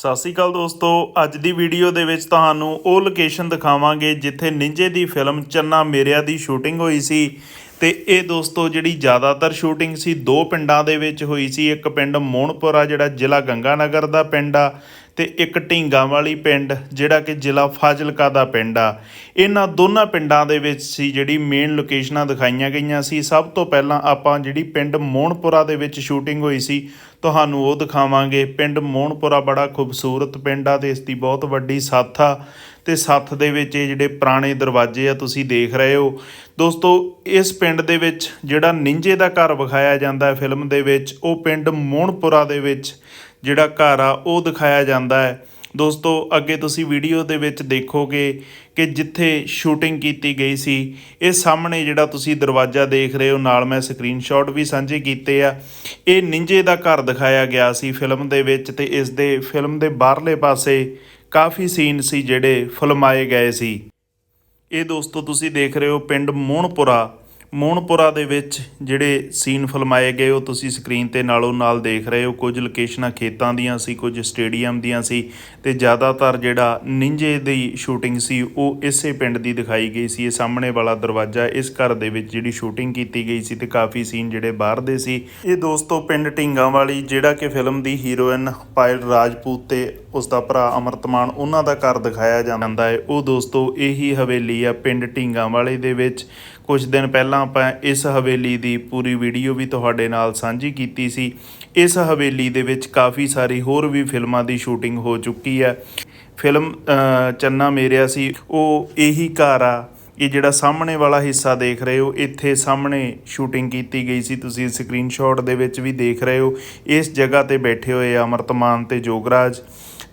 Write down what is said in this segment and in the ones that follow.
ਸਤਿ ਸ਼੍ਰੀ ਅਕਾਲ ਦੋਸਤੋ, ਅੱਜ ਦੀ ਵੀਡੀਓ ਦੇ ਵਿੱਚ ਤੁਹਾਨੂੰ ਉਹ ਲੋਕੇਸ਼ਨ ਦਿਖਾਵਾਂਗੇ ਜਿੱਥੇ ਨਿੰਜੇ ਦੀ ਫਿਲਮ ਚੰਨਾ ਮੇਰਿਆ ਦੀ ਸ਼ੂਟਿੰਗ ਹੋਈ ਸੀ। ਤੇ ਇਹ ਦੋਸਤੋ ਜਿਹੜੀ ਜ਼ਿਆਦਾਤਰ ਸ਼ੂਟਿੰਗ ਸੀ, ਦੋ ਪਿੰਡਾਂ ਦੇ ਵਿੱਚ ਹੋਈ ਸੀ। ਇੱਕ ਪਿੰਡ ਮੋਹਣਪੁਰਾ ਜਿਹੜਾ ਜ਼ਿਲ੍ਹਾ ਗੰਗਾਨਗਰ ਦਾ ਪਿੰਡ ਆ ਤੇ ਇੱਕ ਢੀਂਗਾਂ ਵਾਲੀ ਪਿੰਡ, ਜਿਹੜਾ ਕਿ ਜ਼ਿਲ੍ਹਾ ਫਾਜ਼ਿਲਕਾ ਦਾ ਪਿੰਡ ਆ। ਇਹਨਾਂ ਦੋਨਾਂ ਪਿੰਡਾਂ ਦੇ ਵਿੱਚ ਸੀ ਜਿਹੜੀ ਮੇਨ ਲੋਕੇਸ਼ਨਾਂ ਦਿਖਾਈਆਂ ਗਈਆਂ ਸੀ। ਸਭ ਤੋਂ ਪਹਿਲਾਂ ਆਪਾਂ ਜਿਹੜੀ ਪਿੰਡ ਮੋਹਣਪੁਰਾ ਦੇ ਵਿੱਚ ਸ਼ੂਟਿੰਗ ਹੋਈ ਸੀ, ਤੁਹਾਨੂੰ ਉਹ ਦਿਖਾਵਾਂਗੇ। ਪਿੰਡ ਮੋਹਣਪੁਰਾ ਬੜਾ ਖੂਬਸੂਰਤ ਪਿੰਡ ਆ ਤੇ ਇਸ ਦੀ ਬਹੁਤ ਵੱਡੀ ਸੱਥ ਆ ਤੇ ਸੱਥ ਦੇ ਵਿੱਚ ਇਹ ਜਿਹੜੇ ਪੁਰਾਣੇ ਦਰਵਾਜ਼ੇ ਆ, ਤੁਸੀਂ ਦੇਖ ਰਹੇ ਹੋ। ਦੋਸਤੋ, ਇਸ ਪਿੰਡ ਦੇ ਵਿੱਚ ਜਿਹੜਾ ਨਿੰਜੇ ਦਾ ਘਰ ਵਿਖਾਇਆ ਜਾਂਦਾ ਹੈ ਫਿਲਮ ਦੇ ਵਿੱਚ, ਉਹ ਪਿੰਡ ਮੋਹਣਪੁਰਾ ਦੇ ਵਿੱਚ ਜਿਹੜਾ ਘਰ ਆ, ਉਹ ਦਿਖਾਇਆ ਜਾਂਦਾ ਹੈ। ਦੋਸਤੋ, ਅੱਗੇ ਤੁਸੀਂ ਵੀਡੀਓ ਦੇ ਵਿੱਚ ਦੇਖੋਗੇ ਕਿ ਜਿੱਥੇ ਸ਼ੂਟਿੰਗ ਕੀਤੀ ਗਈ ਸੀ, ਇਹ ਸਾਹਮਣੇ ਜਿਹੜਾ ਤੁਸੀਂ ਦਰਵਾਜ਼ਾ ਦੇਖ ਰਹੇ ਹੋ, ਨਾਲ ਮੈਂ ਸਕਰੀਨਸ਼ਾਟ ਵੀ ਸਾਂਝੇ ਕੀਤੇ ਆ। ਇਹ ਨਿੰਜੇ ਦਾ ਘਰ ਦਿਖਾਇਆ ਗਿਆ ਸੀ ਫਿਲਮ ਦੇ ਵਿੱਚ ਤੇ ਇਸ ਦੇ ਫਿਲਮ ਦੇ ਬਾਹਰਲੇ ਪਾਸੇ ਕਾਫੀ ਸੀਨ ਸੀ ਜਿਹੜੇ ਫਿਲਮਾਏ ਗਏ ਸੀ। ਇਹ ਦੋਸਤੋ, ਤੁਸੀਂ ਦੇਖ ਰਹੇ ਹੋ ਪਿੰਡ ਮੋਹਣਪੁਰਾ ਮੋਨਪੁਰਾ ਦੇ ਵਿੱਚ ਜਿਹੜੇ ਸੀਨ ਫਿਲਮਾਏ ਗਏ, ਉਹ ਤੁਸੀਂ ਸਕਰੀਨ ਤੇ ਨਾਲੋਂ ਨਾਲ ਦੇਖ ਰਹੇ ਹੋ। ਕੁਝ ਲੋਕੇਸ਼ਨਾਂ ਖੇਤਾਂ ਦੀਆਂ ਸੀ, ਕੁਝ ਸਟੇਡੀਅਮ ਦੀਆਂ ਸੀ ਤੇ ਜ਼ਿਆਦਾਤਰ ਜਿਹੜਾ ਨਿੰਜੇ ਦੀ ਸ਼ੂਟਿੰਗ ਸੀ, ਉਹ ਇਸੇ ਪਿੰਡ ਦੀ ਦਿਖਾਈ ਗਈ ਸੀ। ਇਹ ਸਾਹਮਣੇ ਵਾਲਾ ਦਰਵਾਜ਼ਾ ਇਸ ਘਰ ਦੇ ਵਿੱਚ ਜਿਹੜੀ ਸ਼ੂਟਿੰਗ ਕੀਤੀ ਗਈ ਸੀ ਤੇ ਕਾਫੀ ਸੀਨ ਜਿਹੜੇ ਬਾਹਰ ਦੇ ਸੀ। ਇਹ ਦੋਸਤੋ ਪਿੰਡ ਢਿੰਗਾਂ ਵਾਲੀ ਜਿਹੜਾ ਕਿ ਫਿਲਮ ਦੀ ਹੀਰੋਇਨ ਪਾਇਲ ਰਾਜਪੂਤ ਤੇ ਉਸ ਦਾ ਭਰਾ ਅਮਰਤਮਾਨ ਉਹਨਾਂ ਦਾ ਘਰ ਦਿਖਾਇਆ ਜਾਂਦਾ ਹੈ। ਉਹ ਦੋਸਤੋ, ਇਹੀ ਹਵੇਲੀ ਆ ਪਿੰਡ ਢਿੰਗਾਂ ਵਾਲੇ ਦੇ ਵਿੱਚ। ਕੁਝ ਦਿਨ ਪਹਿਲਾਂ ਆਪਾਂ ਇਸ ਹਵੇਲੀ ਦੀ ਪੂਰੀ ਵੀਡੀਓ ਵੀ ਤੁਹਾਡੇ ਨਾਲ ਸਾਂਝੀ ਕੀਤੀ ਸੀ। ਇਸ ਹਵੇਲੀ ਦੇ ਵਿੱਚ ਕਾਫੀ ਸਾਰੀ ਹੋਰ ਵੀ ਫਿਲਮਾਂ ਦੀ ਸ਼ੂਟਿੰਗ ਹੋ ਚੁੱਕੀ ਹੈ ਫਿਲਮ ਚੰਨਾ ਮੇਰਿਆ ਸੀ। ਉਹ ਇਹੀ ਘਰ ਆ। ਇਹ ਜਿਹੜਾ ਸਾਹਮਣੇ ਵਾਲਾ ਹਿੱਸਾ ਦੇਖ ਰਹੇ ਹੋ, ਇੱਥੇ ਸਾਹਮਣੇ ਸ਼ੂਟਿੰਗ ਕੀਤੀ ਗਈ ਸੀ। ਤੁਸੀਂ ਸਕਰੀਨਸ਼ਾਟ ਦੇ ਵਿੱਚ ਵੀ ਦੇਖ ਰਹੇ ਹੋ। ਇਸ ਜਗ੍ਹਾ ਤੇ ਬੈਠੇ ਹੋਏ ਆ ਅਮਰਤਮਾਨ ਤੇ ਜੋਗਰਾਜ।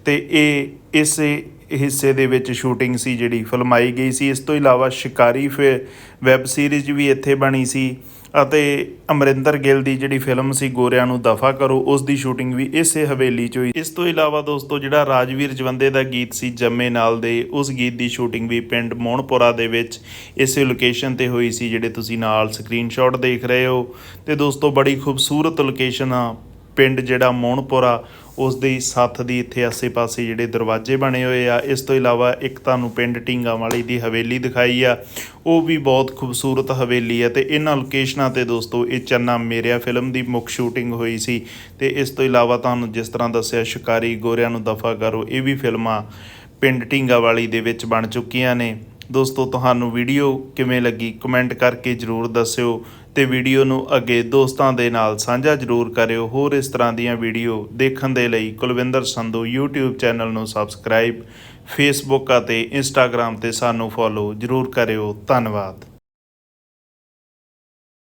ਤੇ ਇਹ ਇਸੇ ਹਿੱਸੇ ਦੇ ਵਿੱਚ ਸ਼ੂਟਿੰਗ ਸੀ ਜਿਹੜੀ ਫਿਲਮਾਈ ਗਈ ਸੀ। ਇਸ ਤੋਂ ਇਲਾਵਾ ਸ਼ਿਕਾਰੀ ਫਿਰ ਵੈਬ ਸੀਰੀਜ਼ ਵੀ ਇੱਥੇ ਬਣੀ ਸੀ ਅਤੇ ਅਮਰਿੰਦਰ ਗਿੱਲ ਦੀ ਜਿਹੜੀ ਫਿਲਮ ਸੀ ਗੋਰਿਆਂ ਨੂੰ ਦਫਾ ਕਰੋ, ਉਸ ਦੀ ਸ਼ੂਟਿੰਗ ਵੀ ਇਸੇ ਹਵੇਲੀ 'ਚ ਹੋਈ। ਇਸ ਤੋਂ ਇਲਾਵਾ ਦੋਸਤੋ ਜਿਹੜਾ ਰਾਜਵੀਰ ਜਵੰਦੇ ਦਾ ਗੀਤ ਸੀ ਜੰਮੇ ਨਾਲ ਦੇ, ਉਸ ਗੀਤ ਦੀ ਸ਼ੂਟਿੰਗ ਵੀ ਪਿੰਡ ਮੋਹਣਪੁਰਾ ਦੇ ਵਿੱਚ ਇਸੇ ਲੋਕੇਸ਼ਨ ਤੇ ਹੋਈ ਸੀ, ਜਿਹੜੇ ਤੁਸੀਂ ਨਾਲ ਸਕਰੀਨਸ਼ਾਟ ਦੇਖ ਰਹੇ ਹੋ। ਤੇ ਦੋਸਤੋ ਬੜੀ ਖੂਬਸੂਰਤ ਲੋਕੇਸ਼ਨ ਆ ਪਿੰਡ ਜਿਹੜਾ ਮੋਹਣਪੁਰਾ ਉਸ ਦੀ ਸੱਥ ਦੀ ਇੱਥੇ ਆਸੇ-ਪਾਸੇ ਜਿਹੜੇ ਦਰਵਾਜ਼ੇ ਬਣੇ ਹੋਏ ਆ, ਇਸ ਤੋਂ ਇਲਾਵਾ ਇੱਕ ਤੁਹਾਨੂੰ ਪਿੰਡ ਢੀਂਗਾਂ ਵਾਲੀ ਦੀ ਹਵੇਲੀ ਦਿਖਾਈ ਆ। ਉਹ ਵੀ ਬਹੁਤ ਖੂਬਸੂਰਤ ਹਵੇਲੀ ਹੈ ਤੇ ਇਹਨਾਂ ਲੋਕੇਸ਼ਨਾਂ ਤੇ ਦੋਸਤੋ ਇਹ ਚੰਨਾ ਮੇਰਿਆ ਫਿਲਮ ਦੀ ਮੁੱਖ ਸ਼ੂਟਿੰਗ ਹੋਈ ਸੀ ਤੇ ਇਸ ਤੋਂ ਇਲਾਵਾ ਤੁਹਾਨੂੰ ਜਿਸ ਤਰ੍ਹਾਂ ਦੱਸਿਆ, ਸ਼ਿਕਾਰੀ ਗੋਰਿਆਂ ਨੂੰ ਦਫਾ ਕਰੋ, ਇਹ ਵੀ ਫਿਲਮਾਂ ਪਿੰਡ ਢੀਂਗਾਂ ਵਾਲੀ ਦੇ ਵਿੱਚ ਬਣ ਚੁੱਕੀਆਂ ਨੇ। ਦੋਸਤੋ, ਤੁਹਾਨੂੰ ਵੀਡੀਓ ਕਿਵੇਂ ਲੱਗੀ? ਕਮੈਂਟ ਕਰਕੇ ਜਰੂਰ ਦੱਸਿਓ ਤੇ ਵੀਡੀਓ ਨੂੰ ਅੱਗੇ ਦੋਸਤਾਂ ਦੇ ਨਾਲ ਸਾਂਝਾ ਜਰੂਰ ਕਰਿਓ। ਹੋਰ ਇਸ ਤਰ੍ਹਾਂ ਦੀਆਂ ਵੀਡੀਓ ਦੇਖਣ ਦੇ ਲਈ ਕੁਲਵਿੰਦਰ ਸੰਧੂ YouTube ਚੈਨਲ ਨੂੰ ਸਬਸਕ੍ਰਾਈਬ Facebook ਅਤੇ Instagram ਤੇ ਸਾਨੂੰ ਫੋਲੋ ਜਰੂਰ ਕਰਿਓ। ਧੰਨਵਾਦ।